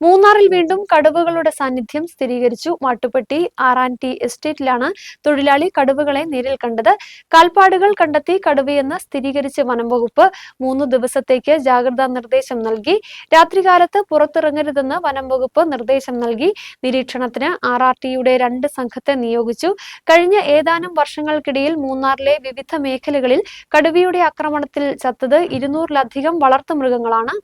മൂന്നാറിൽ വീണ്ടും കടുവകളുടെ സാന്നിധ്യം സ്ഥിരീകരിച്ചു. മാട്ടുപ്പെട്ടി ആറാന്റി എസ്റ്റേറ്റിലാണ് തൊഴിലാളി കടുവകളെ നേരിൽ കണ്ടത്. കാൽപ്പാടുകൾ കണ്ടെത്തി കടുവയെന്ന് സ്ഥിരീകരിച്ച വനം വകുപ്പ് മൂന്ന് ദിവസത്തേക്ക് ജാഗ്രതാ നിർദ്ദേശം നൽകി. രാത്രികാലത്ത് പുറത്തിറങ്ങരുതെന്ന് വനം വകുപ്പ് നിർദ്ദേശം നൽകി. നിരീക്ഷണത്തിന് ആർ ആർ ടിയുടെ രണ്ട് സംഘത്തെ നിയോഗിച്ചു. കഴിഞ്ഞ ഏതാനും വർഷങ്ങൾക്കിടയിൽ മൂന്നാറിലെ വിവിധ മേഖലകളിൽ കടുവയുടെ ആക്രമണത്തിൽ ചത്തത് ഇരുന്നൂറിലധികം വളർത്തുമൃഗങ്ങളാണ്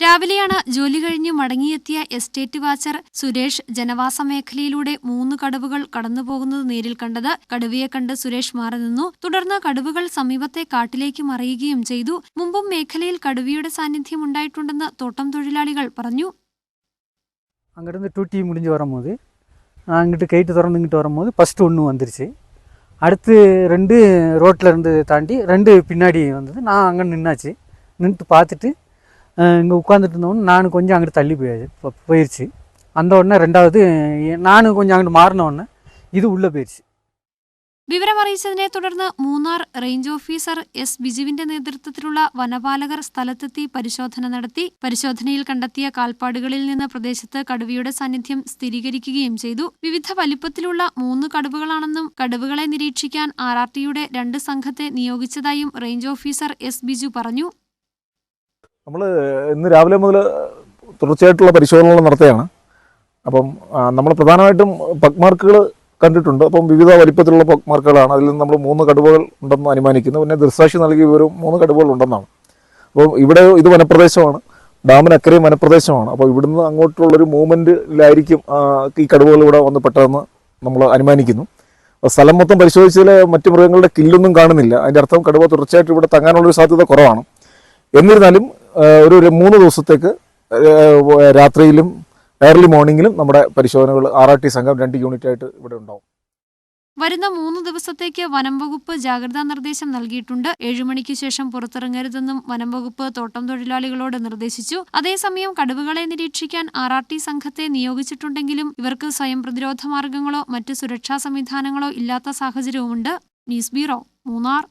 രാവിലെയാണ് ജോലി കഴിഞ്ഞ് മടങ്ങിയെത്തിയ എസ്റ്റേറ്റ് വാച്ചർ സുരേഷ് ജനവാസ മേഖലയിലൂടെ മൂന്ന് കടുവകൾ കടന്നുപോകുന്നത് നേരിൽ കണ്ടത് കടുവയെ കണ്ട് സുരേഷ് മാറി നിന്നു തുടർന്ന് കടുവകൾ സമീപത്തെ കാട്ടിലേക്ക് മറിയുകയും ചെയ്തു മുമ്പും മേഖലയിൽ കടുവയുടെ സാന്നിധ്യം ഉണ്ടായിട്ടുണ്ടെന്ന് തോട്ടം തൊഴിലാളികൾ പറഞ്ഞു அங்கேருந்து டூட்டி முடிஞ்சு வரும்போது நான் அங்கிட்டு கைட்டு திறந்து இங்கிட்டு வரும்போது ஃபஸ்ட்டு ஒன்று வந்துருச்சு அடுத்து ரெண்டு ரோட்டில் இருந்து தாண்டி ரெண்டு பின்னாடி வந்தது நான் அங்கே நின்னாச்சு நின்றுட்டு பார்த்துட்டு இங்கே உட்காந்துட்டு இருந்தவொடனே நான் கொஞ்சம் அங்கிட்டு தள்ளி போயாச்சு போ- போயிருச்சு அந்த உடனே ரெண்டாவது நானும் கொஞ்சம் அங்கிட்டு மாறின உடனே இது உள்ளே போயிடுச்சு വിവരമറിയിച്ചതിനെ തുടർന്ന് മൂന്നാർ റേഞ്ച് ഓഫീസർ എസ് ബിജുവിന്റെ നേതൃത്വത്തിലുള്ള വനപാലകർ സ്ഥലത്തെത്തി പരിശോധന നടത്തി പരിശോധനയിൽ കണ്ടെത്തിയ കാൽപ്പാടുകളിൽ നിന്ന് പ്രദേശത്ത് കടുവയുടെ സാന്നിധ്യം സ്ഥിരീകരിക്കുകയും ചെയ്തു വിവിധ വലിപ്പത്തിലുള്ള മൂന്ന് കടുവകളാണെന്നും കടുവകളെ നിരീക്ഷിക്കാൻ ആർ ആർ ടിയുടെ രണ്ട് സംഘത്തെ നിയോഗിച്ചതായും റേഞ്ച് ഓഫീസർ എസ് ബിജു പറഞ്ഞു നമ്മൾ ഇന്ന് രാവിലെ മുതൽ തുടർച്ചയായിട്ടുള്ള പരിശോധനകൾ നടത്തുകയാണ്. അപ്പം നമ്മൾ പ്രധാനമായിട്ടും പക്മാർക്കുകൾ കണ്ടിട്ടുണ്ട്. അപ്പം വിവിധ വലിപ്പത്തിലുള്ള പക്മാർക്കുകളാണ് അതിൽ നിന്ന് നമ്മൾ മൂന്ന് കടുവകൾ ഉണ്ടെന്ന് അനുമാനിക്കുന്നു. പിന്നെ ദൃസാക്ഷി നൽകിയ വിവരം മൂന്ന് കടുവകൾ ഉണ്ടെന്നാണ്. അപ്പോൾ ഇവിടെ ഇത് വനപ്രദേശമാണ്. ഡാമിന് അക്കരയും വനപ്രദേശമാണ്. അപ്പോൾ ഇവിടുന്ന് അങ്ങോട്ടുള്ളൊരു മൂവ്മെന്റിലായിരിക്കും ഈ കടുവകൾ ഇവിടെ വന്ന് പെട്ടതെന്ന് നമ്മൾ അനുമാനിക്കുന്നു. സ്ഥലം മൊത്തം പരിശോധിച്ചതിൽ മറ്റ് മൃഗങ്ങളുടെ കില്ലൊന്നും കാണുന്നില്ല. അതിന്റെ അർത്ഥം കടുവ തുടർച്ചയായിട്ട് ഇവിടെ തങ്ങാനുള്ളൊരു സാധ്യത കുറവാണ്. എന്നിരുന്നാലും ഒരു മൂന്ന് ദിവസത്തേക്ക് രാത്രിയിലും ഏർലി മോർണിംഗിലും നമ്മുടെ പരിശോധനകൾ ആർ ആർ ടി സംഘം രണ്ട് യൂണിറ്റ് ആയിട്ട് ഇവിടെ ഉണ്ടാവും. വരുന്ന മൂന്ന് ദിവസത്തേക്ക് വനം വകുപ്പ് ജാഗ്രതാ നിർദ്ദേശം നൽകിയിട്ടുണ്ട്. ഏഴുമണിക്ക് ശേഷം പുറത്തിറങ്ങരുതെന്നും വനം വകുപ്പ് തോട്ടം തൊഴിലാളികളോട് നിർദ്ദേശിച്ചു. അതേസമയം കടുവകളെ നിരീക്ഷിക്കാൻ ആർ ആർ ടി സംഘത്തെ നിയോഗിച്ചിട്ടുണ്ടെങ്കിലും ഇവർക്ക് സ്വയം പ്രതിരോധ മാർഗങ്ങളോ മറ്റ് സുരക്ഷാ സംവിധാനങ്ങളോ ഇല്ലാത്ത സാഹചര്യവുമുണ്ട്. News bureau Munnar.